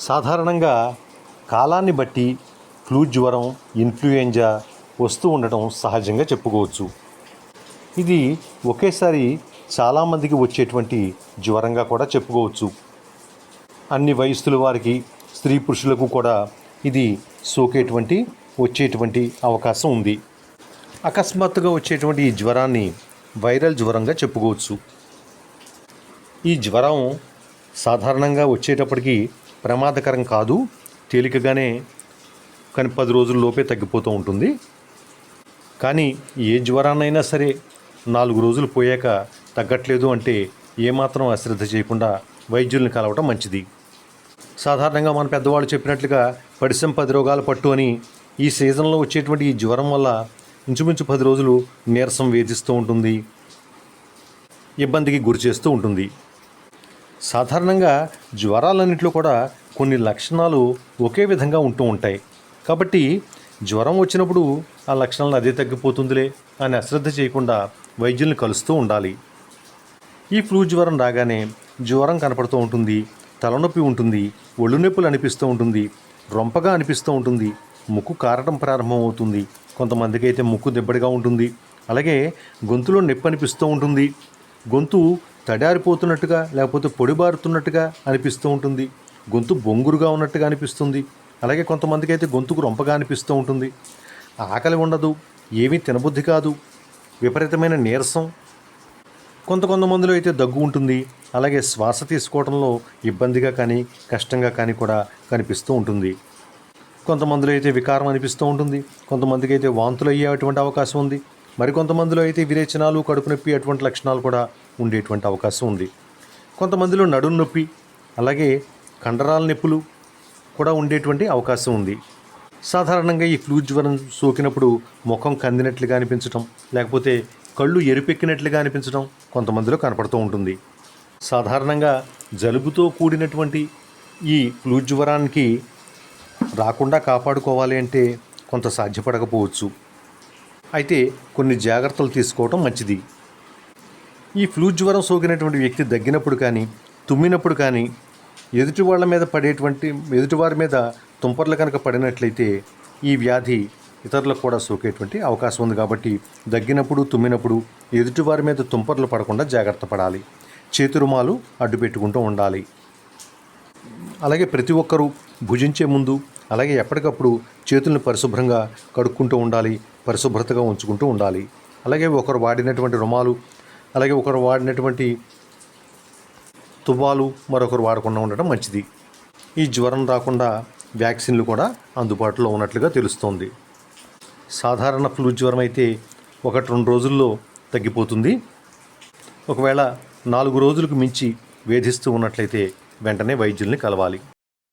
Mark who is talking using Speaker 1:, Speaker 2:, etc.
Speaker 1: సాధారణంగా కాలాన్ని బట్టి ఫ్లూ జ్వరం ఇన్ఫ్లుయెంజా వస్తూ ఉండటం సహజంగా చెప్పుకోవచ్చు. ఇది ఒకేసారి చాలామందికి వచ్చేటువంటి జ్వరంగా కూడా చెప్పుకోవచ్చు. అన్ని వయస్సుల వారికి స్త్రీ పురుషులకు కూడా ఇది సోకేటువంటి వచ్చేటువంటి అవకాశం ఉంది. అకస్మాత్తుగా వచ్చేటువంటి ఈ జ్వరాన్ని వైరల్ జ్వరంగా చెప్పుకోవచ్చు. ఈ జ్వరం సాధారణంగా వచ్చేటప్పటికి ప్రమాదకరం కాదు. తేలికగానే కానీ పది రోజుల్లోపే తగ్గిపోతూ ఉంటుంది. కానీ ఏ జ్వరాన్నైనా సరే నాలుగు రోజులు పోయాక తగ్గట్లేదు అంటే ఏమాత్రం అశ్రద్ధ చేయకుండా వైద్యుల్ని కలవటం మంచిది. సాధారణంగా మన పెద్దవాళ్ళు చెప్పినట్లుగా పడిసం పది రోగాల పట్టు అని ఈ సీజన్లో వచ్చేటువంటి ఈ జ్వరం వల్ల ఇంచుమించు పది రోజులు నీరసం వేధిస్తూ ఉంటుంది. ఇబ్బందికి గురి చేస్తూ ఉంటుంది. సాధారణంగా జ్వరాలన్నింటిలో కూడా కొన్ని లక్షణాలు ఒకే విధంగా ఉంటూ ఉంటాయి. కాబట్టి జ్వరం వచ్చినప్పుడు ఆ లక్షణాలను అదే తగ్గిపోతుందిలే అని అశ్రద్ధ చేయకుండా వైద్యుల్ని కలుస్తూ ఉండాలి. ఈ ఫ్లూ జ్వరం రాగానే జ్వరం కనపడుతూ ఉంటుంది తలనొప్పి ఉంటుంది ఒళ్ళు నొప్పులు అనిపిస్తూ ఉంటుంది రొంపగా అనిపిస్తూ ఉంటుంది ముక్కు కారటం ప్రారంభం అవుతుంది కొంతమందికి అయితే ముక్కు దెబ్బడిగా ఉంటుంది అలాగే గొంతులో నొప్పి అనిపిస్తూ ఉంటుంది. గొంతు తడారిపోతున్నట్టుగా లేకపోతే పొడిబారుతున్నట్టుగా అనిపిస్తూ ఉంటుంది. గొంతు బొంగురుగా ఉన్నట్టుగా అనిపిస్తుంది. అలాగే కొంతమందికి అయితే గొంతుకు రొంపగా అనిపిస్తూ ఉంటుంది. ఆకలి ఉండదు ఏమీ తినబుద్ధి కాదు విపరీతమైన నీరసం. కొంత కొంతమందిలో అయితే దగ్గు ఉంటుంది. అలాగే శ్వాస తీసుకోవడంలో ఇబ్బందిగా కానీ కష్టంగా కానీ కూడా కనిపిస్తూ ఉంటుంది. కొంతమందిలో అయితే వికారం అనిపిస్తూ ఉంటుంది. కొంతమందికి అయితే వాంతులు అయ్యేటువంటి అవకాశం ఉంది. మరికొంతమందిలో అయితే విరేచనాలు కడుపు నొప్పి అటువంటి లక్షణాలు కూడా ఉండేటువంటి అవకాశం ఉంది. కొంతమందిలో నడుం నొప్పి అలాగే కండరాల నొప్పులు కూడా ఉండేటువంటి అవకాశం ఉంది. సాధారణంగా ఈ ఫ్లూ జ్వరం సోకినప్పుడు ముఖం కందినట్లుగా అనిపించడం లేకపోతే కళ్ళు ఎరుపెక్కినట్లుగా అనిపించడం కొంతమందిలో కనపడుతూ ఉంటుంది. సాధారణంగా జలుబుతో కూడినటువంటి ఈ ఫ్లూ జ్వరానికి రాకుండా కాపాడుకోవాలి అంటే కొంత సాధ్యపడకపోవచ్చు. అయితే కొన్ని జాగ్రత్తలు తీసుకోవటం మంచిది. ఈ ఫ్లూ జ్వరం సోకినటువంటి వ్యక్తి దగ్గినప్పుడు కానీ తుమ్మినప్పుడు కానీ ఎదుటి వాళ్ళ మీద పడేటువంటి ఎదుటివారి మీద తుంపర్లు కనుక పడినట్లయితే ఈ వ్యాధి ఇతరులకు కూడా సోకేటువంటి అవకాశం ఉంది కాబట్టి దగ్గినప్పుడు తుమ్మినప్పుడు ఎదుటివారి మీద తుంపర్లు పడకుండా జాగ్రత్త పడాలి. చేతి రుమాలు అడ్డు పెట్టుకుంటూ ఉండాలి. అలాగే ప్రతి ఒక్కరూ భుజించే ముందు అలాగే ఎప్పటికప్పుడు చేతులను పరిశుభ్రంగా కడుక్కుంటూ ఉండాలి పరిశుభ్రతగా ఉంచుకుంటూ ఉండాలి. అలాగే ఒకరు వాడినటువంటి రుమాలు అలాగే ఒకరు వాడినటువంటి తువ్వాలు మరొకరు వాడకుండా ఉండటం మంచిది. ఈ జ్వరం రాకుండా వ్యాక్సిన్లు కూడా అందుబాటులో ఉన్నట్లుగా తెలుస్తోంది. సాధారణ ఫ్లూ జ్వరం అయితే ఒకటి రెండు రోజుల్లో తగ్గిపోతుంది. ఒకవేళ నాలుగు రోజులకు మించి వేధిస్తూ ఉన్నట్లయితే వెంటనే వైద్యుల్ని కలవాలి.